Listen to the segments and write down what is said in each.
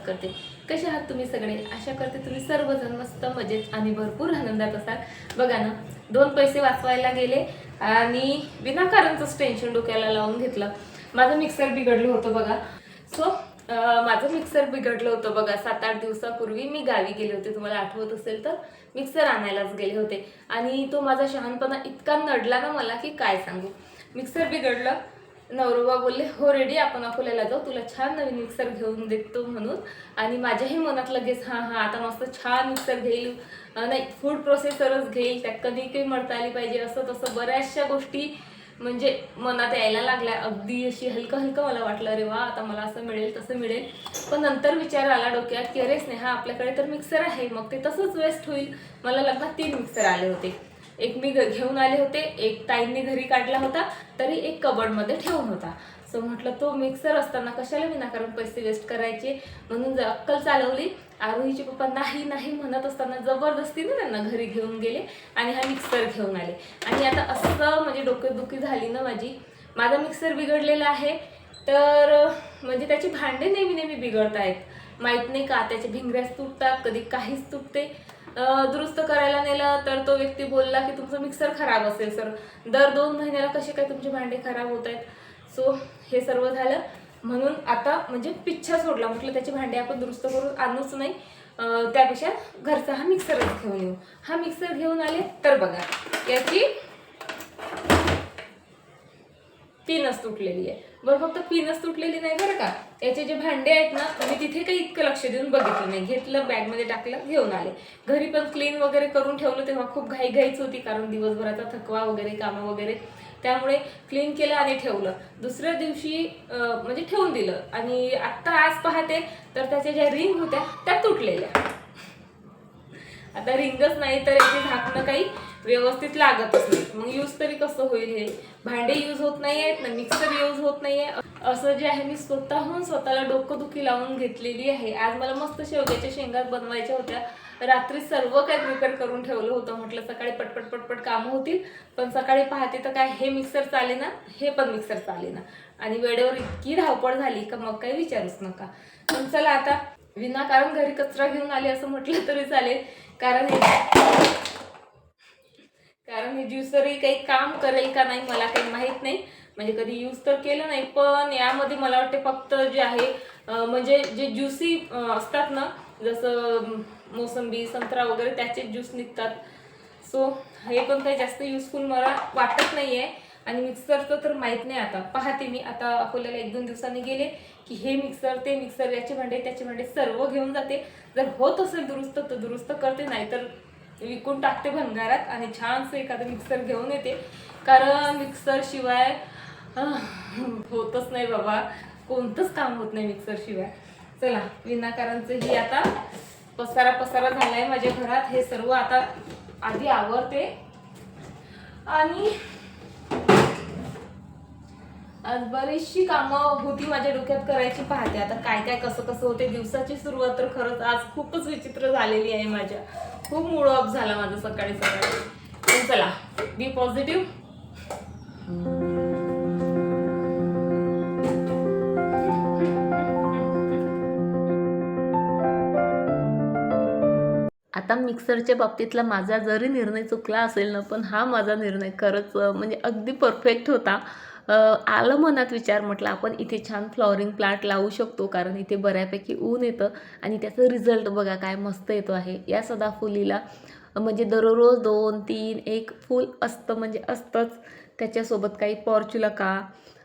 स्वागत करते. कसे आहात तुम्ही सगळे? आशा करते तुम्ही सर्वजण मस्त मजेत आणि भरपूर आनंदात असाल. बघा ना दोन पैसे वाचवायला गेले आणि विनाकारणचंच टेन्शन डोक्याला लावून घेतलं. माझं मिक्सर बिघडलं होतं बघा. सो माझं मिक्सर बिघडलं होतं बघा. सात आठ दिवसापूर्वी मी गावी गेले होते. तुम्हाला आठवत असेल तर मिक्सर आणायलाच गेले होते. आणि तो माझा शहाणपणा इतका नडला ना मला की काय सांगू? मिक्सर बिघडलं. नवरोबा बोलले हो रेडी आपण अकोल्याला जाऊ. तुला छान नवीन मिक्सर घेऊन देतो म्हणून. आणि माझ्याही मनात लगेच हां हां आता मस्त छान मिक्सर घेईल. नाही फूड प्रोसेसरच घेईल. त्यात कधी काही मळता आली पाहिजे असं तसं बऱ्याचशा गोष्टी म्हणजे मनात यायला लागल्या. अगदी अशी हलकं हलकं मला वाटलं अरे वा आता मला असं मिळेल तसं मिळेल. पण नंतर विचार आला डोक्यात की नाही हा आपल्याकडे तर मिक्सर आहे. मग ते तसंच वेस्ट होईल. मला लग्नात तीन मिक्सर आले होते. एक मी घ- घेऊन आले होते एक ताईंनी घरी काढला होता तरी एक कबडमध्ये ठेवून होता. सो म्हटलं तो मिक्सर असताना कशाला विनाकारण पैसे वेस्ट करायचे? म्हणून अक्कल चालवली आरोहीचे पप्पा नाही नाही म्हणत असताना जबरदस्तीने त्यांना घरी घेऊन गेले आणि हा मिक्सर घेऊन आले. आणि आता असं म्हणजे डोकेदुखी झाली ना माझी. माझा मिक्सर बिघडलेला आहे तर म्हणजे त्याची भांडे नेहमी नेहमी बिघडत आहेत माहीत नाही का त्याचे भिंगऱ्याच तुटतात कधी काहीच तुटते. दुरुस्त करायला नेलं तर तो व्यक्ती बोलला की तुमचं मिक्सर खराब असेल सर दर दोन महिन्याला कसे काय तुमचे भांडे खराब होत आहेत? सो हे सर्व झालं. म्हणून आता म्हणजे पिच्छा सोडला. म्हटलं त्याचे भांडे आपण दुरुस्त करून आणूच नाही. त्यापेक्षा घरचा हा मिक्सरच घेऊन येऊ. हा मिक्सर घेऊन आले तर बघा याची पिनच तुटलेली आहे. बरं फक्त पिनच तुटलेली नाही बरं का? याचे जे भांडे आहेत ना मी तिथे काही इतकं लक्ष देऊन बघितलं नाही. घेतलं बॅगमध्ये टाकलं घेऊन आले. घरी पण क्लीन वगैरे करून ठेवलं तेव्हा खूप घाई घाईच होती कारण दिवसभराचा थकवा वगैरे कामं वगैरे. त्यामुळे क्लीन केलं आणि ठेवलं. दुसऱ्या दिवशी म्हणजे ठेवून दिलं. आणि आत्ता आज पाहते तर त्याच्या ज्या रिंग होत्या त्या तुटलेल्या. आता रिंगच नाही तर याची झाकणं काही व्यवस्थित लागतच नाही. मग यूज तरी कसं होईल हे? भांडे यूज होत नाही आहेत ना मिक्सर यूज होत नाहीये. असं जे आहे मी स्वतःहून स्वतःला डोकंदुखी लावून घेतलेली आहे. आज मला मस्त शेवग्याच्या शेंगा बनवायच्या होत्या. रात्री सर्व काही प्रिपेअर करून ठेवलं होतं. म्हटलं सकाळी पटपट पटपट कामं होतील. पण सकाळी पाहते तर काय हे मिक्सर चाले ना हे पण मिक्सर चाले ना आणि वेळेवर इतकी धावपळ झाली का मग काही विचारूच नका. पण चला आता विनाकारण घरी कचरा घेऊन आले असं म्हटलं तरी चालेल. कारण हे कारण हे ज्युसरही काही काम करेल का नाही मला काही माहीत नाही. म्हणजे कधी यूज तर केलं नाही पण यामध्ये मला वाटते फक्त जे आहे म्हणजे जे ज्युसी असतात ना जसं मोसंबी संत्रा वगैरे त्याचे ज्यूस निघतात. सो हे पण काही जास्त युजफुल मला वाटत नाही आहे आणि मिक्सरचं तर माहीत नाही आता. पाहते मी. आता अकोल्याला एक दोन दिवसांनी गेले की हे मिक्सर ते मिक्सर याचे भांडे त्याचे भांडे सर्व घेऊन जाते. जर होत असेल दुरुस्त तर दुरुस्त करते. नाही तर विकून टाकते भंगारात आणि छानसं एखादं मिक्सर घेऊन येते. कारण मिक्सरशिवाय होतच नाही बाबा. कोणतंच काम होत नाही मिक्सर शिवाय. चला विनाकारांचं ही आता पसारा पसारा झालाय माझ्या घरात. हे सर्व आता आधी आवरते. आणि आज बरीचशी कामं होती माझ्या डोक्यात करायची पाहते. आता काय काय कसं कसं होते दिवसाची सुरुवात तर खरंच आज खूपच विचित्र झालेली आहे माझ्या. खूप मूड ऑफ झाला माझं सकाळी सकाळी. चला बी पॉझिटिव्ह आता मिक्सरच्या बाबतीतला माझा जरी निर्णय चुकला असेल ना पण हा माझा निर्णय खरंच म्हणजे अगदी परफेक्ट होता. आलं मनात विचार म्हटलं आपण इथे छान फ्लॉवरिंग प्लांट लावू शकतो कारण इथे बऱ्यापैकी ऊन येतं आणि त्याचं रिझल्ट बघा काय मस्त येतो आहे. या सदाफुलीला म्हणजे दररोज दोन तीन एक फूल असतं म्हणजे असतंच. त्याच्यासोबत काही पॉर्च्युलका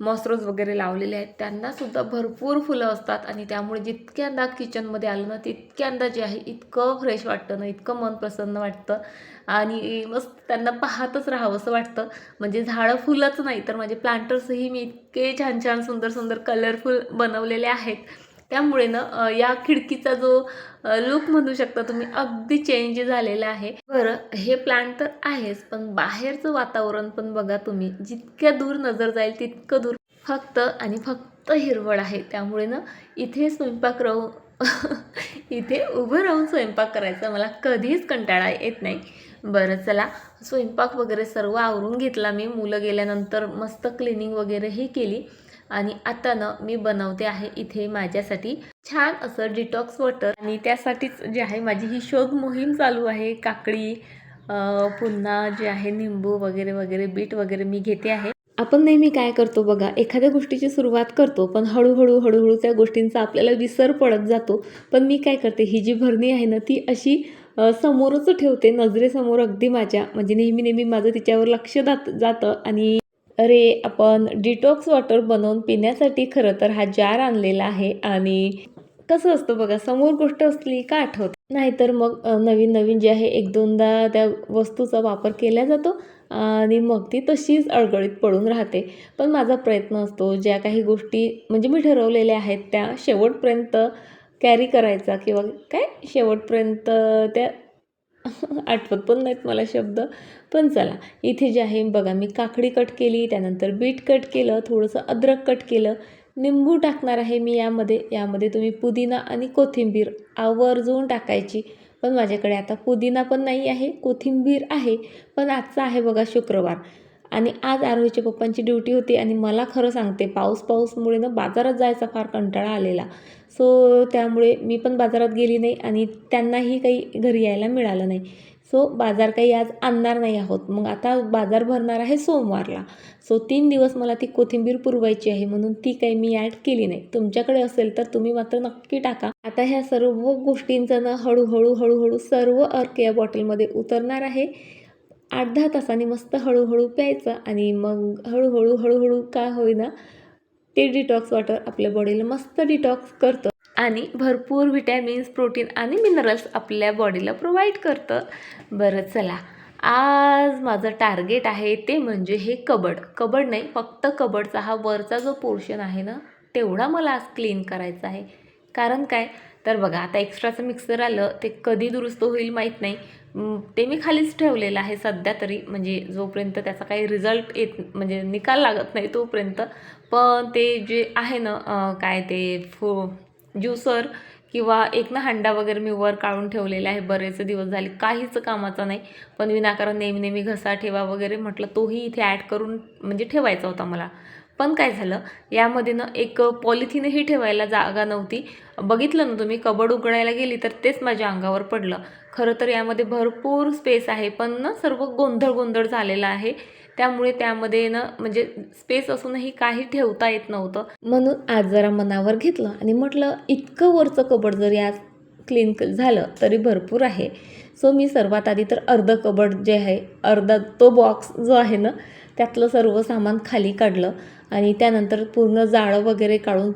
मॉस्रोज वगैरे लावलेले आहेत. त्यांना सुद्धा भरपूर फुलं असतात आणि त्यामुळे जितक्यांदा किचनमध्ये आलं ना तितक्यांदा जे आहे इतकं फ्रेश वाटतं ना इतकं मन प्रसन्न वाटतं. आणि मस्त त्यांना पाहतच राहावंसं वाटतं. म्हणजे झाडं फुलंच नाही तर माझे प्लांटर्सही मी इतके छान छान सुंदर सुंदर कलरफुल बनवलेले आहेत. त्यामुळे ना या खिडकीचा जो लुक म्हणू शकता तुम्ही अगदी चेंज झालेला आहे. बरं हे प्लांट तर आहेच पण बाहेरचं वातावरण पण बघा तुम्ही जितक्या दूर नजर जाईल तितकं दूर. फक्त आणि फक्त हिरवळ आहे. त्यामुळे ना इथे स्वयंपाक राहू इथे उभं राहून स्वयंपाक करायचा मला कधीच कंटाळा येत नाही. बरं चला स्वयंपाक वगैरे सर्व आवरून घेतला मी. मुलं गेल्यानंतर मस्त क्लिनिंग वगैरेही केली. आणि आता ना मी बनवते आहे इथे माझ्यासाठी छान असं डिटॉक्स वॉटर आणि त्यासाठीच जे आहे माझी ही शोध मोहीम चालू आहे. काकडी पुन्हा जे आहे निंबू वगैरे वगैरे बीट वगैरे मी घेते आहे. आपण नेहमी काय करतो बघा एखाद्या गोष्टीची सुरुवात करतो पण हळूहळू हळूहळू त्या गोष्टींचा आपल्याला विसर पडत जातो. पण मी काय करते ही जी भरणी आहे ना ती अशी समोरच ठेवते नजरेसमोर अगदी माझ्या. म्हणजे नेहमी नेहमी माझं तिच्यावर लक्ष जात जातं आणि अरे आपण डिटॉक्स वॉटर बनवून पिण्यासाठी खरं तर हा जार आणलेला आहे आणि कसं असतं बघा समोर गोष्ट असली का आठवत? नाहीतर मग नवीन नवीन जे आहे एक दोनदा त्या वस्तूचा वापर केला जातो आणि मग ती तशीच अडगळीत पडून राहते. पण माझा प्रयत्न असतो ज्या काही गोष्टी म्हणजे मी ठरवलेल्या आहेत त्या शेवटपर्यंत कॅरी करायचा किंवा काय? शेवटपर्यंत त्या आठवत पण नाहीत मला शब्द. पण चला इथे जे आहे बघा मी काकडी कट केली त्यानंतर बीट कट केलं थोडंसं अद्रक कट केलं. निंबू टाकणार आहे मी यामध्ये. यामध्ये तुम्ही पुदिना आणि कोथिंबीर आवर्जून टाकायची. पण माझ्याकडे आता पुदिना पण नाही आहे कोथिंबीर आहे. पण आजचा आहे बघा शुक्रवार. आणि आज आरोहीच्या पप्पांची ड्युटी होती आणि मला खरं सांगते पाऊस पाऊसमुळे ना बाजारात जायचा फार कंटाळा आलेला. सो त्यामुळे मी पण बाजारात गेली नाही आणि त्यांनाही काही घरी यायला मिळालं नाही. सो बाजार काही आज आणणार नाही आहोत. मग आता बाजार भरणार आहे सोमवारला. सो तीन दिवस मला ती कोथिंबीर पुरवायची आहे म्हणून ती काही मी ॲड केली नाही. तुमच्याकडे असेल तर तुम्ही मात्र नक्की टाका. आता ह्या सर्व गोष्टींचं ना हळूहळू हळूहळू सर्व अर्क या बॉटलमध्ये उतरणार आहे. आठ दहा तासांनी मस्त हळूहळू प्यायचं आणि मग हळूहळू हळूहळू काय होईना ते डिटॉक्स वॉटर आपल्या बॉडीला मस्त डिटॉक्स करतं. आणि भरपूर विटॅमिन्स प्रोटीन आणि मिनरल्स आपल्या बॉडीला प्रोव्हाइड करतं. बरं चला. आज माझं टार्गेट आहे ते म्हणजे हे कबड. कबड नाही फक्त कबडचा हा वरचा जो पोर्शन आहे ना तेवढा मला आज क्लीन करायचा आहे. कारण काय? तर बघा आता एक्स्ट्राचं मिक्सर आलं ते कधी दुरुस्त होईल माहीत नाही. ते मी खालीच ठेवलेलं आहे सध्या तरी म्हणजे जोपर्यंत त्याचा काही रिझल्ट येत म्हणजे निकाल लागत नाही तोपर्यंत. पण ते जे आहे ना काय ते फो ज्युसर किंवा एक ना हंडा वगैरे मी वर काढून ठेवलेला आहे बरेच दिवस झाले काहीच कामाचा नाही. पण विनाकारण नेहमी नेहमी घसा ठेवा वगैरे म्हटलं तोही इथे ॲड करून म्हणजे ठेवायचा होता मला. पण काय झालं यामध्ये ना एक पॉलिथिनही ठेवायला जागा नव्हती. बघितलं ना तुम्ही कबड उघडायला गेली तर तेच माझ्या अंगावर पडलं. खरं तर यामध्ये भरपूर स्पेस आहे पण ना सर्व गोंधळ गोंधळ झालेला आहे. त्यामुळे त्यामध्ये ना म्हणजे स्पेस असूनही काही ठेवता येत नव्हतं. म्हणून आज जरा मनावर घेतलं आणि म्हटलं इतकं वरचं कबड जर आज क्लीन झालं तरी भरपूर आहे. सो मी सर्वात आधी तर अर्ध कबड जे आहे अर्धा तो बॉक्स जो आहे ना त्यातलं सर्व सामान खाली काढलं. आणि त्यानंतर पूर्ण जाळं वगैरे काढून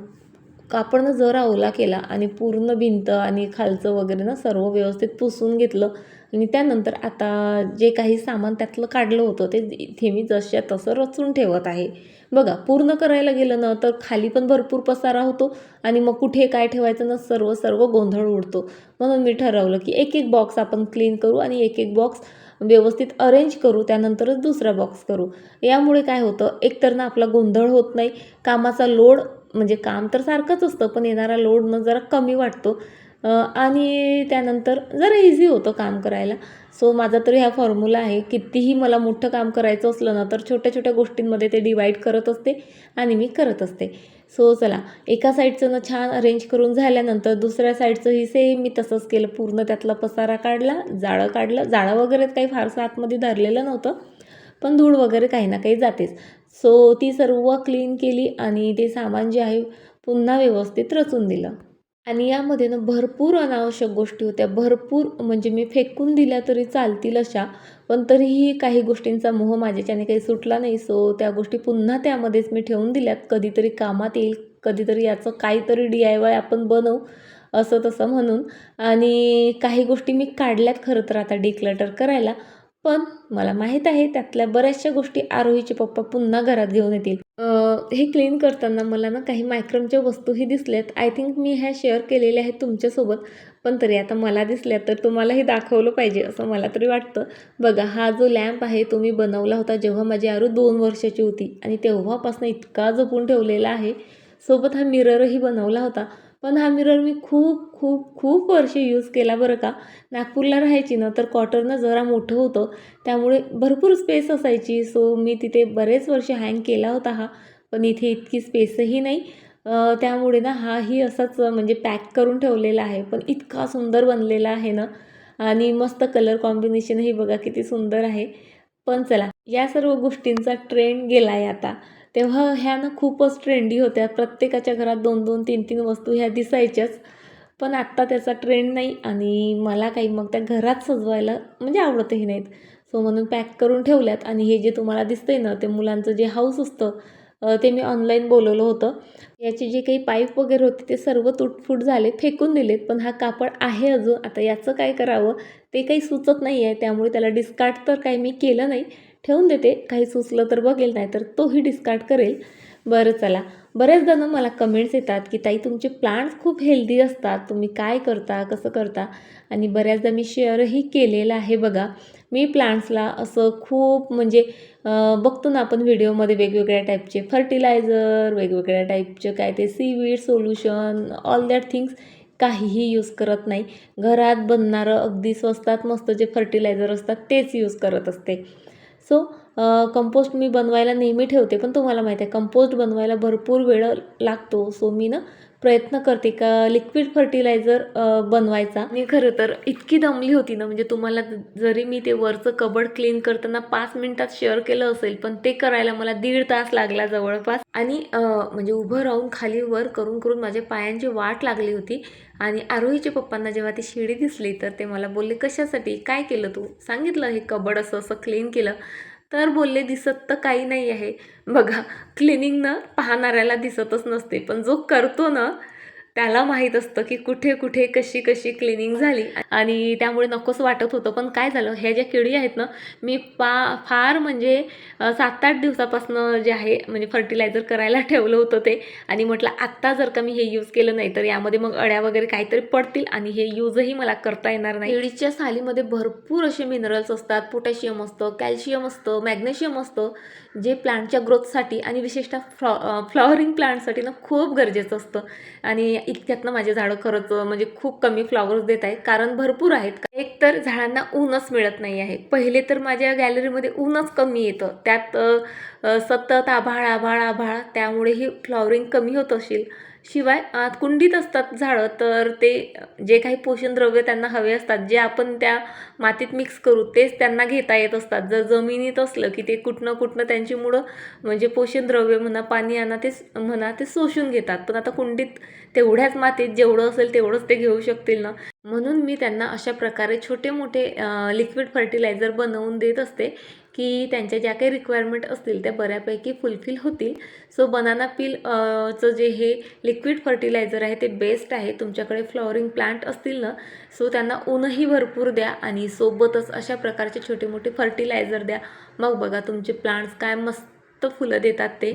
कापडनं जरा ओला केला आणि पूर्ण भिंत आणि खालचं वगैरे ना सर्व व्यवस्थित पुसून घेतलं आणि त्यानंतर आता जे काही सामान त्यातलं काढलं होतं ते इथे मी जशा तसं रचून ठेवत आहे. बघा पूर्ण करायला गेलं ना तर खाली पण भरपूर पसारा होतो आणि मग कुठे काय ठेवायचं ना सर्व सर्व गोंधळ उडतो. म्हणून मी ठरवलं की एक एक बॉक्स आपण क्लीन करू आणि एक एक बॉक्स व्यवस्थित अरेंज करू त्यानंतरच दुसरा बॉक्स करू. यामुळे काय होतं एकतर ना आपला गोंधळ होत नाही कामाचा लोड म्हणजे काम तर सारखंच असतं पण येणारा लोड न जरा कमी वाटतो. आणि त्यानंतर जरा इझी होतं काम करायला. सो माझा तर ह्या फॉर्म्युला आहे कितीही मला मोठं काम करायचं असलं ना तर छोट्या छोट्या गोष्टींमध्ये ते डिवाईड करत असते आणि मी करत असते. सो चला एका साईडचं ना छान अरेंज करून झाल्यानंतर दुसऱ्या साईडचंही सेम मी तसंच केलं. पूर्ण त्यातला पसारा काढला जाळं काढलं. जाळं वगैरे काही फारसं आतमध्ये धरलेलं नव्हतं पण धूळ वगैरे काही ना काही जातेच. सो ती सर्व क्लीन केली आणि ते सामान जे आहे पुन्हा व्यवस्थित रचून दिलं. आणि यामध्ये ना भरपूर अनावश्यक गोष्टी होत्या. भरपूर म्हणजे मी फेकून दिल्या तरी चालतील अशा पण तरीही काही गोष्टींचा मोह माझ्याच्याने काही सुटला नाही. सो त्या गोष्टी पुन्हा त्यामध्येच मी ठेवून दिल्यात. कधीतरी कामात येईल कधीतरी याचं काहीतरी डी आय वाय आपण बनवू असं तसं म्हणून. आणि काही गोष्टी मी काढल्यात खरं तर आता डिक्लटर करायला पण मला माहीत आहे त्यातल्या बऱ्याचशा गोष्टी आरोहीचे पप्पा पुन्हा घरात घेऊन येतील. हे क्लीन करताना मला ना काही मायक्रमच्या वस्तूही दिसल्यात. आय थिंक मी ह्या शेअर केलेल्या आहेत तुमच्यासोबत. पण तरी आता मला दिसल्या तर तुम्हालाही दाखवलं पाहिजे असं मला तरी वाटतं. बघा हा जो लॅम्प आहे तो मी बनवला होता जेव्हा माझी आरू दोन वर्षाची होती आणि तेव्हापासून इतका जपून ठेवलेला आहे. सोबत हा मिररही बनवला होता. पण हा मिरर मी खूप खूप खूप वर्ष यूज केला बरं का. नागपूरला राहायची ना तर क्वार्टरनं जरा मोठं होतं. त्यामुळे भरपूर स्पेस असायची. सो मी तिथे बरेच वर्ष हँग केला होता हा. पण इथे इतकी स्पेसही नाही. त्यामुळे ना हाही असाच म्हणजे पॅक करून ठेवलेला आहे. पण इतका सुंदर बनलेला आहे ना. आणि मस्त कलर कॉम्बिनेशनही बघा किती सुंदर आहे. पण चला या सर्व गोष्टींचा ट्रेंड गेला आहे आता. तेव्हा ह्या ना खूपच ट्रेंडी होत्या. प्रत्येकाच्या घरात दोन दोन तीन तीन वस्तू ह्या दिसायच्याच. पण आत्ता त्याचा ट्रेंड नाही आणि मला काही मग त्या घरात सजवायला म्हणजे आवडतही नाहीत. सो म्हणून पॅक करून ठेवल्यात. आणि हे जे तुम्हाला दिसतंय ना ते मुलांचं जे हाऊस असतं ते मी ऑनलाईन बोलवलं होतं. याचे जे काही पाईप वगैरे होते ते सर्व तुटफूट झाले फेकून दिलेत. पण हा कापड आहे अजून. आता याचं काय करावं? ते काही सुचत नाही आहे त्यामुळे त्याला डिस्कार्ड तर काही मी केलं नाही. ठेवून देते. काही सुचलं तर बघेल नाही तर तोही डिस्कार्ड करेल. बरं चला. बरेच जण मला कमेंट्स येतात की ताई तुमचे प्लांट्स खूप हेल्दी असतात. तुम्ही काय करता? कसं करता? आणि बऱ्याचदा मी शेअरही केलेलं आहे बघा. मी प्लांट्सला असं खूप म्हणजे बघतो ना आपण व्हिडिओमध्ये वेगवेगळ्या टाईपचे फर्टिलायझर वेगवेगळ्या टाईपचे काय ते seaweed solution all that things काहीही यूज करत नाही. घरात बनणारं अगदी स्वस्तात मस्त जे फर्टिलायझर असतात तेच यूज करत असते. सो कंपोस्ट मी बनवायला नेहमी ठेवते पण तुम्हाला माहिती आहे कंपोस्ट बनवायला भरपूर वेळ लागतो. सो मी ना प्रयत्न करते का लिक्विड फर्टिलायझर बनवायचा? मी खरं तर इतकी दमली होती ना म्हणजे तुम्हाला जरी मी ते वरचं कबड क्लीन करताना पाच मिनिटात शेअर केलं असेल पण ते करायला मला दीड तास लागला जवळपास. आणि म्हणजे उभं राहून खाली वर करून करून माझ्या पायांची वाट लागली होती. आणि आरोहीच्या पप्पांना जेव्हा ती शिडी दिसली तर ते मला बोलले कशासाठी? काय केलं तू? सांगितलं हे कबड असं असं क्लीन केलं. तर बोलले दिसत तर काही नाही आहे. बघा क्लिनिंग ना पाहणाऱ्याला दिसतच नसते. पण जो करतो ना त्याला माहीत असतं की कुठे कुठे कशी कशी क्लिनिंग झाली. आणि त्यामुळे नकोच वाटत होतं. पण काय झालं ह्या ज्या किडी आहेत ना मी पा फार म्हणजे सात आठ दिवसापासनं जे आहे म्हणजे फर्टिलायझर करायला ठेवलं होतं ते. आणि म्हटलं आत्ता जर का मी हे यूज केलं नाही तर यामध्ये मग अड्या वगैरे काहीतरी पडतील आणि हे यूजही मला करता येणार नाही. केळीच्या सालीमध्ये भरपूर असे मिनरल्स असतात. पोटॅशियम असतं कॅल्शियम असतं मॅग्नेशियम असतं. जे प्लांटच्या ग्रोथसाठी आणि विशेषतः फ्लॉ फ्लॉवरिंग प्लांटसाठी ना खूप गरजेचं असतं. आणि इतक्यातनं माझे झाडं खरंच म्हणजे खूप कमी फ्लॉवर्स देत आहेत. कारण भरपूर आहेत. एक तर झाडांना ऊनच मिळत नाही आहे. पहिले तर माझ्या गॅलरीमध्ये ऊनच कमी येतं. त्यात सतत आभाळ आभाळ आभाळ. त्यामुळे ही फ्लॉवरिंग कमी होत असेल. शिवाय कुंडीत असतात झाडं तर ते जे काही पोषण द्रव्य त्यांना हवे असतात जे आपण त्या मातीत मिक्स करू तेच त्यांना घेता येत असतात. जर जमिनीत असलं की ते कुठनं कुठनं त्यांची मुळं म्हणजे पोषण द्रव्य म्हणा पाणी आणा ते म्हणा ते शोषून घेतात. पण आता कुंडीत तेवढ्याच मातीत जेवढं असेल तेवढंच ते घेऊ शकतील ना? म्हणून मी त्यांना अशा प्रकारे छोटे मोठे लिक्विड फर्टिलायझर बनवून देत असते. की त्यांच्या ज्या काही रिक्वायरमेंट असतील त्या बऱ्यापैकी फुलफिल होतील. सो बनाना पील चं जे हे लिक्विड फर्टिलायझर आहे ते बेस्ट आहे. तुमच्याकडे फ्लॉवरिंग प्लांट असतील ना सो त्यांना ऊनही भरपूर द्या आणि सोबतच अशा प्रकारचे छोटे मोठे फर्टिलायझर द्या. मग बघा तुमचे प्लांट्स काय मस्त फुलं देतात ते.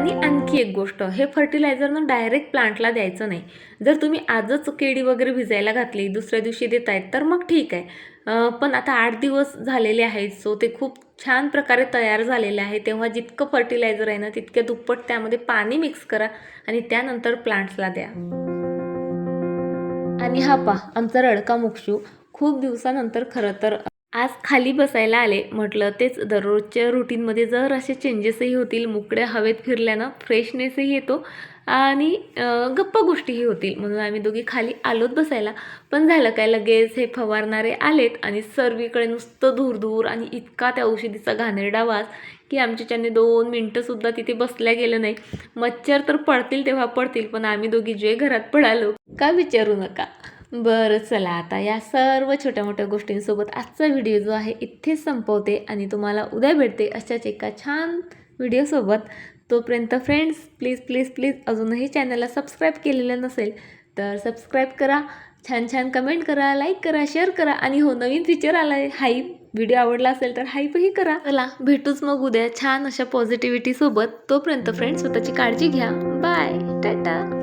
आणि आणखी एक गोष्ट हे फर्टिलायझर ना डायरेक्ट प्लांटला द्यायचं नाही. जर तुम्ही आजच केळी वगैरे भिजायला घातली दुसऱ्या दिवशी देतायत तर मग ठीक आहे. पण आता आठ दिवस झालेले आहेत सो ते खूप छान प्रकारे तयार झालेले आहे. तेव्हा जितकं फर्टिलायझर आहे ना तितक्या दुप्पट त्यामध्ये पाणी मिक्स करा आणि त्यानंतर प्लांट्सला द्या. आणि हा पा आमचा रडका मुक्षू खूप दिवसानंतर खरं तर आज खाली बसायला आले. म्हटलं तेच दररोजच्या रुटीनमध्ये जर असे चेंजेसही होतील मोकळ्या हवेत फिरल्यानं फ्रेशनेसही येतो आणि गप्प गप्पा गोष्टीही होतील. म्हणून आम्ही दोघी खाली आलोत बसायला. पण झालं काय लगेच हे फवारणारे आलेत आणि सर्वीकडे नुसतं धूर धूर आणि इतका त्या औषधीचा घाणेरडा वास की आमच्याच्याने दोन मिनटंसुद्धा तिथे बसल्या गेलं नाही. मच्छर तर पडतील तेव्हा पडतील पण आम्ही दोघी जे घरात पडालो का विचारू नका? बरं चला आता या सर्व छोट्या मोठ्या गोष्टींसोबत आजचा व्हिडिओ जो आहे इथेच संपवते आणि तुम्हाला उद्या भेटते अशाच एका छान व्हिडिओसोबत. तोपर्यंत फ्रेंड्स प्लीज प्लीज प्लीज अजूनही चॅनलला सबस्क्राईब केलेलं नसेल तर सबस्क्राईब करा छान छान कमेंट करा लाईक करा शेअर करा आणि हो नवीन फीचर आला आहे हाईप व्हिडिओ आवडला असेल तर हाईपही करा. चला भेटूच मग उद्या छान अशा पॉझिटिव्हिटीसोबत तोपर्यंत फ्रेंड्स स्वतःची काळजी घ्या. बाय टाटा